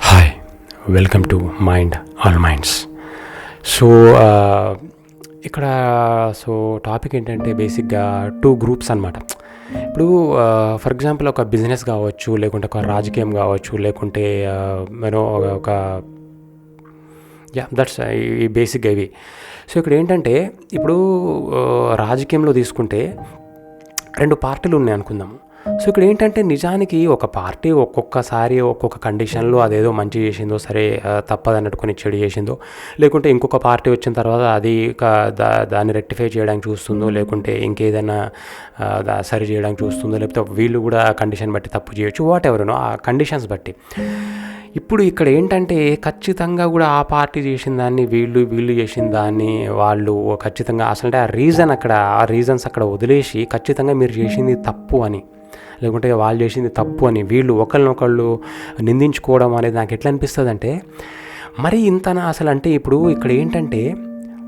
Hi welcome to mind all minds so ఇక్కడ so topic ఏంటంటే బేసిక్గా టూ గ్రూప్స్ అనమాట ఇప్పుడు uh, ఫర్ ఎగ్జాంపుల్ ఒక బిజినెస్ కావచ్చు లేకుంటే ఒక రాజకీయం కావచ్చు లేకుంటే uh, యూనో ఒక యా దట్స్ uh, ఈ బేసిక్ ఇవి. సో ఇక్కడ ఏంటంటే ఇప్పుడు రాజకీయంలో తీసుకుంటే రెండు పార్టీలు ఉన్నాయి అనుకుందాము. సో ఇక్కడ ఏంటంటే నిజానికి ఒక పార్టీ ఒక్కొక్కసారి ఒక్కొక్క కండిషన్లో అదేదో మంచి చేసిందో సరే తప్పదన్నట్టు కొన్ని చెడు చేసిందో లేకుంటే ఇంకొక పార్టీ వచ్చిన తర్వాత అది దా దాన్ని రెక్టిఫై చేయడానికి చూస్తుందో లేకుంటే ఇంకేదైనా దా- సరి చేయడానికి చూస్తుందో లేకపోతే వీళ్ళు కూడా కండిషన్ బట్టి తప్పు చేయొచ్చు వాట్ ఎవరునో ఆ కండిషన్స్ బట్టి. ఇప్పుడు ఇక్కడ ఏంటంటే ఖచ్చితంగా కూడా ఆ పార్టీ చేసిన దాన్ని వీళ్ళు వీళ్ళు చేసిన దాన్ని వాళ్ళు ఖచ్చితంగా అసలు అంటే ఆ రీజన్ అక్కడ ఆ రీజన్స్ అక్కడ వదిలేసి ఖచ్చితంగా మీరు చేసింది తప్పు అని. లేకుంటే వాళ్ళు చేసింది తప్పు అని. వీళ్ళు ఒకళ్ళనొకళ్ళు నిందించుకోవడం అనేది నాకు ఎట్లా అనిపిస్తుంది అంటే మరి ఇంతనా అసలు అంటే ఇప్పుడు ఇక్కడ ఏంటంటే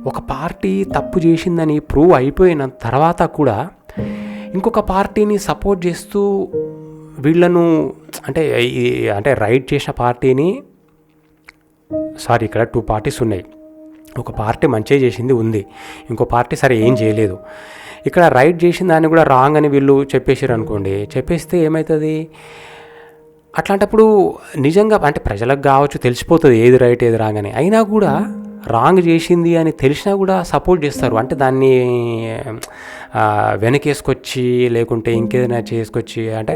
ఒక పార్టీ తప్పు చేసిందని ప్రూవ్ అయిపోయిన తర్వాత కూడా ఇంకొక పార్టీని సపోర్ట్ చేస్తూ వీళ్ళను అంటే ఈ- అంటే రైట్ చేసిన పార్టీని సారీ ఇక్కడ టూ పార్టీస్ ఉన్నాయి. ఒక పార్టీ మంచిగా చేసింది ఉంది. ఇంకో పార్టీ సరే ఏం చేయలేదు. ఇక్కడ రైట్ చేసిన దాన్ని కూడా రాంగ్ అని వీళ్ళు చెప్పేసారు అనుకోండి. చెప్పేస్తే ఏమవుతుంది అట్లాంటప్పుడు నిజంగా అంటే ప్రజలకు కావచ్చు తెలిసిపోతుంది ఏది రైట్ ఏది రాంగ్ అని. అయినా కూడా రాంగ్ చేసింది అని తెలిసినా కూడా సపోర్ట్ చేస్తారు. అంటే దాన్ని వెనకేసుకొచ్చి లేకుంటే ఇంకేదైనా చేసుకొచ్చి అంటే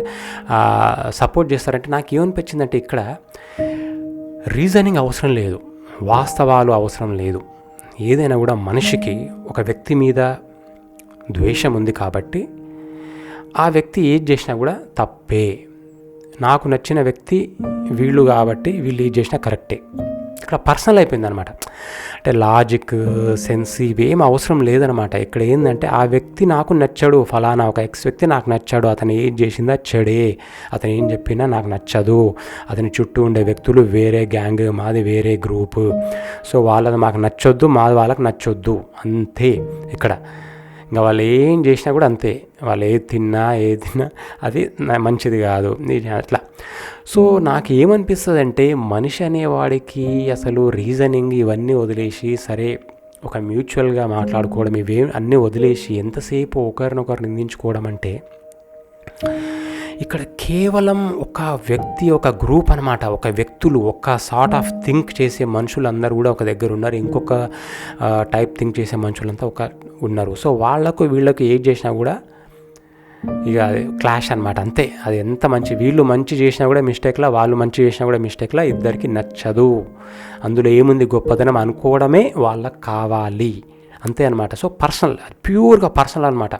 సపోర్ట్ చేస్తారంటే నాకు ఏమనిపించిందంటే ఇక్కడ రీజనింగ్ అవసరం లేదు. వాస్తవాలు అవసరం లేదు. ఏదైనా కూడా మనిషికి ఒక వ్యక్తి మీద ద్వేషం ఉంది కాబట్టి ఆ వ్యక్తి ఏది చేసినా కూడా తప్పే. నాకు నచ్చిన వ్యక్తి వీళ్ళు కాబట్టి వీళ్ళు ఏది చేసినా కరెక్టే. ఇక్కడ పర్సనల్ అయిపోయింది అనమాట అంటే లాజిక్ సెన్స్ ఇవేం అవసరం లేదనమాట. ఇక్కడ ఏంటంటే ఆ వ్యక్తి నాకు నచ్చాడు ఫలానా ఒక ఎక్స్ వ్యక్తి నాకు నచ్చాడు అతను ఏం చేసిందా చెడే అతను ఏం చెప్పినా నాకు నచ్చదు అతని చుట్టూ ఉండే వ్యక్తులు వేరే గ్యాంగ్ మాది వేరే గ్రూప్. సో వాళ్ళది మాకు నచ్చొద్దు మాది వాళ్ళకి నచ్చొద్దు అంతే ఇక్కడ. ఇంకా వాళ్ళు ఏం చేసినా కూడా అంతే. వాళ్ళు ఏది తిన్నా ఏది తిన్నా అది మంచిది కాదు. అట్లా. సో నాకు ఏమనిపిస్తుంది అంటే మనిషి అనేవాడికి అసలు రీజనింగ్ ఇవన్నీ వదిలేసి సరే ఒక మ్యూచువల్గా మాట్లాడుకోవడం ఇవే అన్నీ వదిలేసి ఎంతసేపు ఒకరినొకరు నిందించుకోవడం అంటే ఇక్కడ కేవలం ఒక వ్యక్తి ఒక గ్రూప్ అనమాట ఒక వ్యక్తులు ఒక సార్ట్ ఆఫ్ థింక్ చేసే మనుషులు అందరూ కూడా ఒక దగ్గర ఉన్నారు. ఇంకొక టైప్ థింక్ చేసే మనుషులంతా ఒక ఉన్నారు. సో వాళ్ళకు వీళ్ళకు ఏది చేసినా కూడా ఇక క్లాష్ అనమాట అంతే. అది ఎంత మంచి వీళ్ళు మంచి చేసినా కూడా మిస్టేక్లా వాళ్ళు మంచి చేసినా కూడా మిస్టేక్లా ఇద్దరికి నచ్చదు. అందులో ఏముంది గొప్పదనం అనుకోవడమే వాళ్ళకి కావాలి. అంతే అనమాట సో పర్సనల్ ప్యూర్గా పర్సనల్ అనమాట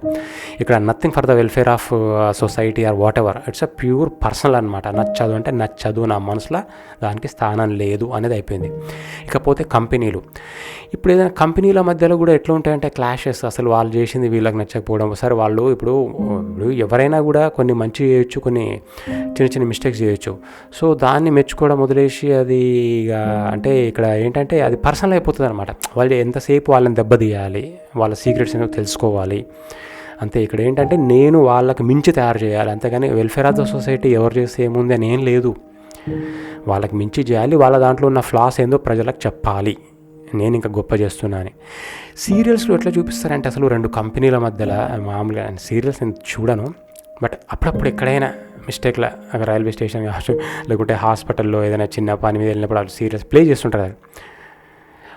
ఇక్కడ nothing for the welfare of society or whatever it's a pure personal అనమాట నచ్చదు అంటే నచ్చదు నా మనసులో దానికి స్థానం లేదు అనేది అయిపోయింది. ఇకపోతే కంపెనీలు. ఇప్పుడు ఏదైనా కంపెనీల మధ్యలో కూడా ఎట్లా ఉంటాయంటే క్లాషెస్. అసలు వాళ్ళు చేసింది వీళ్ళకి నచ్చకపోవడం సరే వాళ్ళు ఇప్పుడు ఎవరైనా కూడా కొన్ని మంచి చేయొచ్చు కొన్ని చిన్న చిన్న మిస్టేక్స్ చేయొచ్చు. సో దాన్ని మెచ్చుకోవడం వదిలేసి అది ఇక అంటే ఇక్కడ ఏంటంటే అది పర్సనల్ అయిపోతుంది అనమాట వాళ్ళు ఎంతసేపు వాళ్ళని చేయాలి. వాళ్ళ సీక్రెట్స్ ఏదో తెలుసుకోవాలి. అంతే ఇక్కడ ఏంటంటే నేను వాళ్ళకి మించి తయారు చేయాలి. అంతేగాని వెల్ఫేర్ ఆఫ్ ద సొసైటీ ఎవరు చేస్తే ఏముంది అని ఏం లేదు. వాళ్ళకి మించి చేయాలి. వాళ్ళ దాంట్లో ఉన్న ఫ్లాస్ ఏందో ప్రజలకు చెప్పాలి. నేను ఇంకా గొప్ప చేస్తున్నాను. సీరియల్స్లో ఎట్లా చూపిస్తారంటే అసలు రెండు కంపెనీల మధ్యలో మామూలుగా సీరియల్స్ నేను చూడను. బట్ అప్పుడప్పుడు ఎక్కడైనా మిస్టేక్లో రైల్వే స్టేషన్ కావచ్చు లేకుంటే హాస్పిటల్లో ఏదైనా చిన్న పని మీద వెళ్ళినప్పుడు వాళ్ళు సీరియల్స్ ప్లే చేస్తుంటారు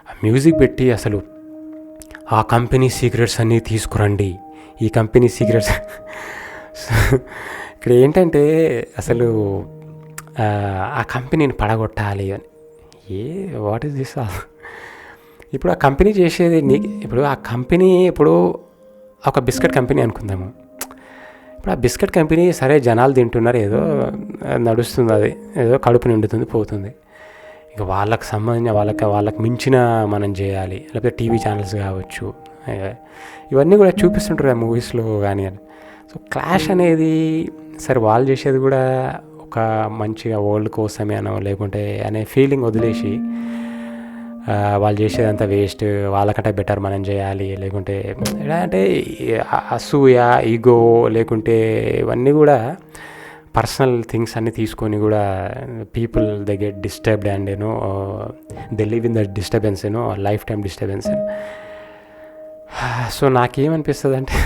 ఆ మ్యూజిక్ పెట్టి అసలు ఆ కంపెనీ సీక్రెట్స్ అన్నీ తీసుకురండి. ఈ కంపెనీ సీక్రెట్స్ ఇక్కడ ఏంటంటే అసలు ఆ, కంపెనీని పడగొట్టాలి అని. ఏ వాట్ ఈస్ దిస్ ఇప్పుడు ఆ కంపెనీ చేసేది నీ ఇప్పుడు ఆ కంపెనీ ఇప్పుడు ఒక బిస్కెట్ కంపెనీ అనుకుందాము. ఇప్పుడు ఆ బిస్కెట్ కంపెనీ సరే జనాలు తింటున్నారు ఏదో నడుస్తుంది అది ఏదో కడుపు నిండుతుంది పోతుంది. ఇక వాళ్ళకి సంబంధించిన వాళ్ళకి వాళ్ళకి మించిన మనం చేయాలి. లేకపోతే టీవీ ఛానల్స్ కావచ్చు. ఇవన్నీ కూడా చూపిస్తుంటారు ఆ మూవీస్లో కానీ అని. సో క్లాష్ అనేది సరే వాళ్ళు చేసేది కూడా ఒక మంచిగా వరల్డ్ కోసమే అనో లేకుంటే అనే ఫీలింగ్ వదిలేసి వాళ్ళు చేసేదంతా వేస్ట్ వాళ్ళకంటే బెటర్ మనం చేయాలి. లేకుంటే ఎలా అంటే అసూయ ఈగో లేకుంటే ఇవన్నీ కూడా పర్సనల్ థింగ్స్ అన్నీ తీసుకొని కూడా people they get disturbed and you know they live in the disturbance you know life time disturbance. So నాకేమనిపిస్తుంది అంటే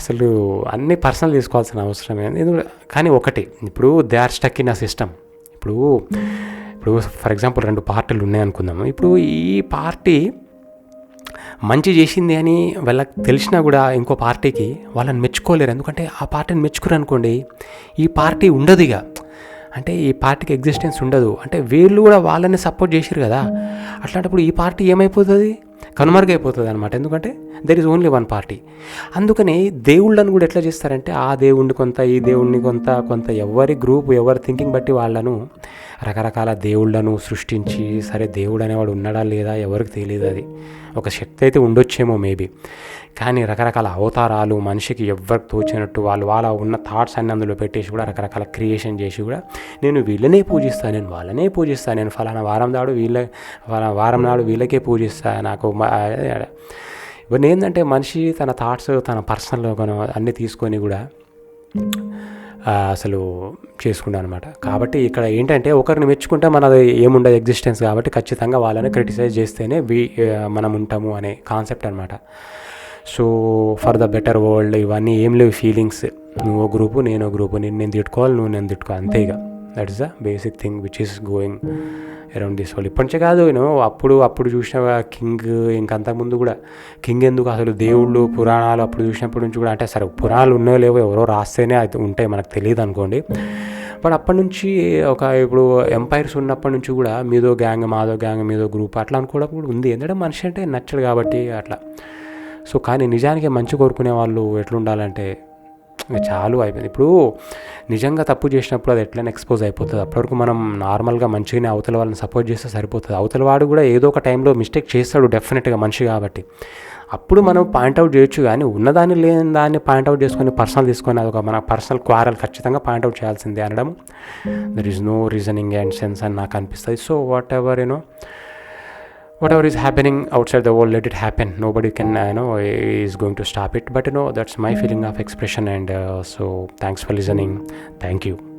అసలు అన్ని పర్సనల్ తీసుకోవాల్సిన అవసరం ఎందుకంటే కానీ ఒకటి ఇప్పుడు they are stuck in a system. ఇప్పుడు ఇప్పుడు ఫర్ ఎగ్జాంపుల్ రెండు పార్టీలు ఉన్నాయనుకుందాము ఇప్పుడు ఈ పార్టీ మంచి చేసింది అని వాళ్ళకి తెలిసినా కూడా ఇంకో పార్టీకి వాళ్ళని మెచ్చుకోలేరు. ఎందుకంటే ఆ పార్టీని మెచ్చుకోరు అనుకోండి ఈ పార్టీ ఉండదు ఇక. అంటే ఈ పార్టీకి ఎగ్జిస్టెన్స్ ఉండదు. అంటే వీళ్ళు కూడా వాళ్ళని సపోర్ట్ చేసిరు కదా. అట్లాంటప్పుడు ఈ పార్టీ ఏమైపోతుంది? కనుమరుగైపోతుంది అనమాట ఎందుకంటే there is only one party అందుకని దేవుళ్ళని కూడా ఎట్లా చేస్తారంటే ఆ దేవుణ్ణి కొంత ఈ దేవుణ్ణి కొంత కొంత ఎవరి గ్రూప్ ఎవరి థింకింగ్ బట్టి వాళ్ళను రకరకాల దేవుళ్ళను సృష్టించి సరే దేవుడు అనేవాడు ఉన్నాడా లేదా ఎవరికి తెలియదు అది. ఒక శక్తి అయితే ఉండొచ్చేమో మేబీ. కానీ రకరకాల అవతారాలు మనిషికి ఎవరికి తోచినట్టు వాళ్ళు వాళ్ళ ఉన్న థాట్స్ అన్ని అందులో పెట్టేసి కూడా రకరకాల క్రియేషన్ చేసి కూడా నేను వీళ్ళనే పూజిస్తాను నేను వాళ్ళనే పూజిస్తాను నేను ఫలానా వారం నాడు వీళ్ళ ఫలానా వారం నాడు వీళ్ళకే పూజిస్తాను నాకు ఇవన్నీ ఏంటంటే మనిషి తన థాట్స్ తన పర్సనల్ అన్నీ తీసుకొని కూడా అసలు చేసుకుంటా అనమాట కాబట్టి ఇక్కడ ఏంటంటే ఒకరిని మెచ్చుకుంటే మనది ఏముండదు ఎగ్జిస్టెన్స్ కాబట్టి ఖచ్చితంగా వాళ్ళని క్రిటిసైజ్ చేస్తేనే వి మనం ఉంటాము అనే కాన్సెప్ట్ అనమాట so for the better world ఇవన్నీ ఏం లేవు ఫీలింగ్స్. నువ్వు గ్రూపు నేను ఓ గ్రూపు నేను నేను తిట్టుకోవాలి నువ్వు నేను తిట్టుకోవాలి అంతే ఇక. That is the basic thing which is going around this world ఇప్పటి నుంచే కాదు నేను అప్పుడు అప్పుడు చూసిన కింగ్ ఇంకంతకుముందు కూడా కింగ్ ఎందుకు అసలు దేవుళ్ళు పురాణాలు అప్పుడు చూసినప్పటి నుంచి కూడా అంటే సరే పురాణాలు ఉన్నాయో లేవో ఎవరో రాస్తేనే అది ఉంటాయి మనకు తెలియదు అనుకోండి. బట్ అప్పటి నుంచి ఒక ఇప్పుడు ఎంపైర్స్ ఉన్నప్పటి నుంచి కూడా మీదో గ్యాంగ్ మాదో గ్యాంగ్ మీదో గ్రూప్ అట్లా అనుకోవడం కూడా ఉంది. ఎందుకంటే మనిషి అంటే నచ్చడు కాబట్టి అట్లా. సో కానీ నిజానికి మంచి కోరుకునే వాళ్ళు ఎట్లుండాలంటే ఇంకా చాలు అయిపోయింది. ఇప్పుడు నిజంగా తప్పు చేసినప్పుడు అది ఎట్లయినా ఎక్స్పోజ్ అయిపోతుంది. అప్పటివరకు మనం నార్మల్గా మంచిగానే అవతల వాళ్ళని సపోర్ట్ చేస్తే సరిపోతుంది. అవతల వాడు కూడా ఏదో ఒక టైంలో మిస్టేక్ చేస్తాడు డెఫినెట్గా మనిషి కాబట్టి. అప్పుడు మనం పాయింట్అవుట్ చేయొచ్చు కానీ ఉన్నదాన్ని లేని దాన్ని పాయింట్అవుట్ చేసుకొని పర్సనల్ తీసుకొని అది ఒక మన పర్సనల్ క్వారల్ ఖచ్చితంగా పాయింట్అవుట్ చేయాల్సిందే అనడం. There is no reasoning and sense అని నాకు అనిపిస్తుంది. So whatever you know whatever is happening outside the world let it happen. Nobody can uh, you know is going to stop it. But you know that's my feeling of expression and uh, so thanks for listening. Thank you